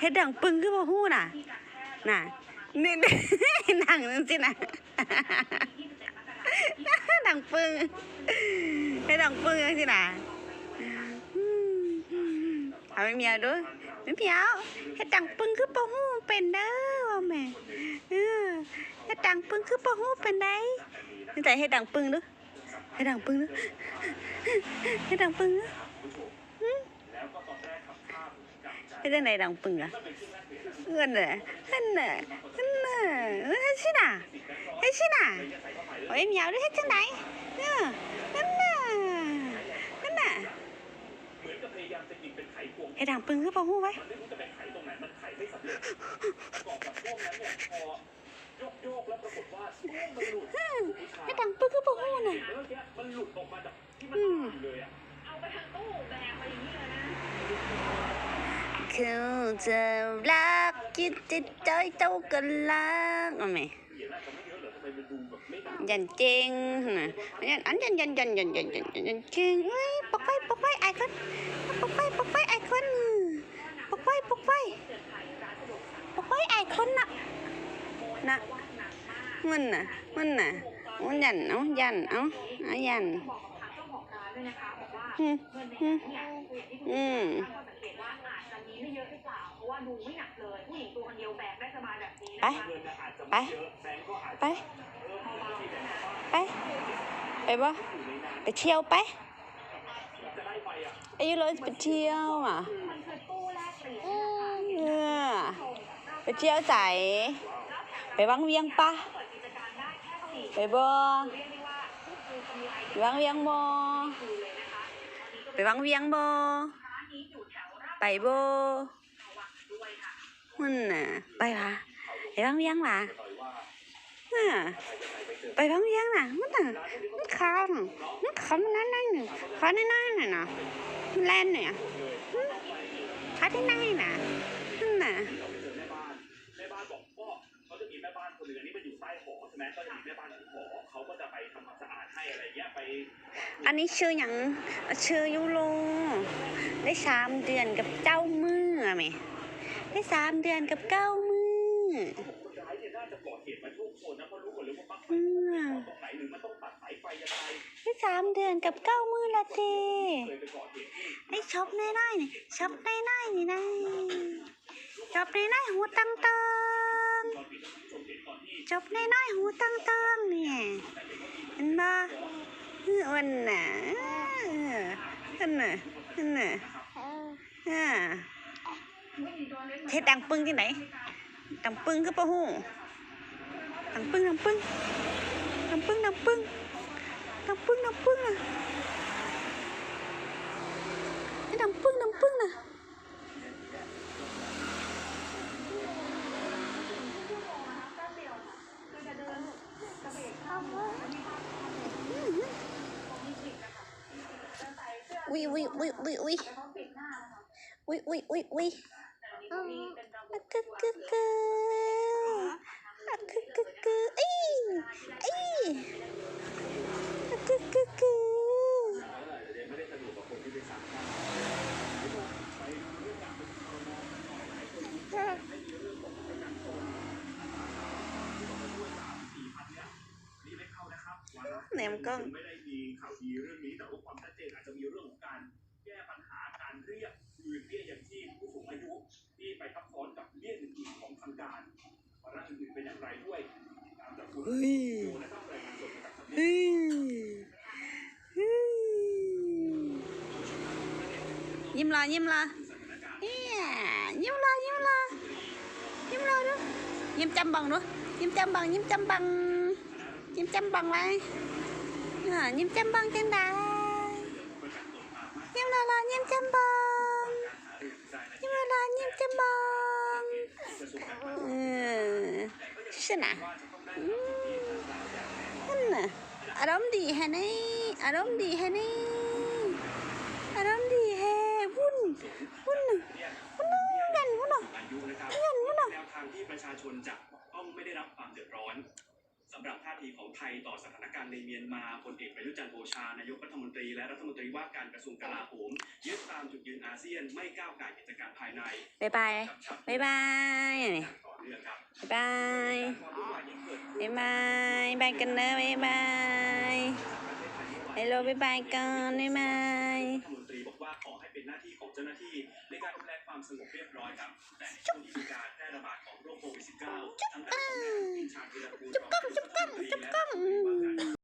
เฮ็ดดังปึ้งคือบ่ฮู้น่ะ น่ะนี่ดังจังซี่น่ะดังปึ้งเฮ็ดดังปึ้งจังซี่น่ะเอาไม่เมียวดูไม่เมียวเฮ็ดดังปึ้งคือบ่ฮู้เป็นเด้อว่าแม่เฮ็ดดังปึ้งคือบ่ฮู้เป็นไดนี่แต่เฮ็ดดังปึ้งดูเฮ็ดดังปึ้งดูเฮ็ดดังปึ้งดู ฮ็ดจังไดดังปึ้งล่ะเอื้เนน่ะนั่นน่ะนั่นน่ะเฮ้ยชิน่ะเฮ้ยชิน่ะโอ้ยเหมียวด้วยเฮ้ดจังไดเออนั่นน่ะนั่นน่ะเฮ็ดดังปึ้งคือบ่ฮู้ไว้ไอ้ดังปึ๊กคือะหู้นะอืมเอาไปทางตู้แบกไปอย่างนี้เลยนะ เขาจะรักคิดจิตใจเต้ากันลักาไมยันจริงยันอันยันยันยันยันยันยันยันเจงเฮ้ยปกไปปกไปไอคอนปกไปปกไปไอคอนปกไปปกไปปกไปไอคอนน่ะนะมันน่ะมันน่ะมันยันเอายันเอาเอายันอืมอืมี้ไม่เยอะหรือเปล่า เพราะว่าดูไม่หนักเลย ผู้หญิงตัวคนเดียวแบกได้สบายแบบนี้นะคะไป ไป ไป ไปบ่ไปเที่ยวไปไอ้ยูโรจะไปเที่ยวอะเออไปเที่ยวใสไปวังเวียงปะไปบ่วังเวียงบ่ไปวังเวียงบ่ ไปโบมันน่ะ ไปวะไปบ้างเวียงวะไปบ้างเวียงน่ะมันน่ะมันขาวมันขาวนั่นนั่นน่ะขาวนั่นนั่นน่ะมันแล่นเนี่ยขาวที่นั่นน่ะนั่นน่ะอันนี้ชื่ออย่างชื่อยูโร ได้สามเดือนกับเก้ามือไหมได้สามเดือนกับเก้ามือได้สามเดือนกับเก้ามือละทีได้ช็อปนไร่นี่ช็อปในไร่นี่นะช็อปในไร่หูตั้งเติงช็อปในไร่หูตั้งเติงเนี่ยเห็นปะอ้วนน่ะอ้วนน่ะ อันน่ะอ่าเฮ็ดดังปึ้งที่ไหน ดังปึ้งคือปะฮู้ดังปึ้งดังปึ้งดังปึ้งดังปึ้งดังปึ้งดังปึ้งอะไอ้ดังปึ้งดังปึ้งน่ะ อุ้ยอุ้ยอุ้ยอุ้ยอุ้ยอุ้ยอุ้ยอุ้ยอุ้ยอะกึกกึกกึอะกึกกึกกึเอ้ยเอ้ยอะกึกกึกกึ ไม่ได้สะดวกกับคนที่ไปสั่ง นี่ไม่เข้านะครับวาระ แหนมกล้องไม่ได้มีข่าวดีเรื่องนี้แต่ว่าความชัดเจนอาจจะมีเรื่องของการแก้ปัญหาการเรียกคืนเบี้ยยังชีพผู้สูงอายุที่ไปทับซ้อนกับเบี้ยอื่นๆของทางการวาระอื่นๆเป็นอย่างไรด้วยตามจากคุณเฮ้ยโยนะครับรายงานสดมาจากสำนักเฮ้ยเฮ้ยยิ้มละยิ้มละเฮียยิ้มละยิ้มละยิ้มละดูยิ้มจำบังดูยิ้มจำบังยิ้มจำบัง nhiễm chăm bằng lại à, nhiễm chăm bằng trên đài. Nhiễm lo là nhiễm chăm bằng. Nhiễm lo là nhiễm chăm bằng. Ờ, ừ. xin à ừ. à đóng đi hay này à đóng đi hay này. ทีของไทยต่อสถานการณ์ในเมียนมาพลเอกประยุทธ์จันทร์โอชานายกรัฐมนตรีและรัฐมนตรีว่าการกระทรวงกลาโหมยึดตามจุดยืนอาเซียนไม่ก้าวไก่กิจการภายในบ๊ายบายกำชับบ๊ายบายอันนี้อย่างต่อเนื่องครับบ๊ายบายความวุ่นวายที่เกิดขึ้นบ๊ายบายบายกันเนอะบ๊ายบายฮัลโหลบ๊ายบายกันบ๊ายบาย ที่ของเจ้าหน้าที่ในการดูแลความสงบเรียบร้อยครับ แต่ในช่วงที่มีการแพร่ระบาดของโรคโควิด -19 ทางด้านของนายอนุทินชาญวีรกูลรองนายกรัฐมนตรีและ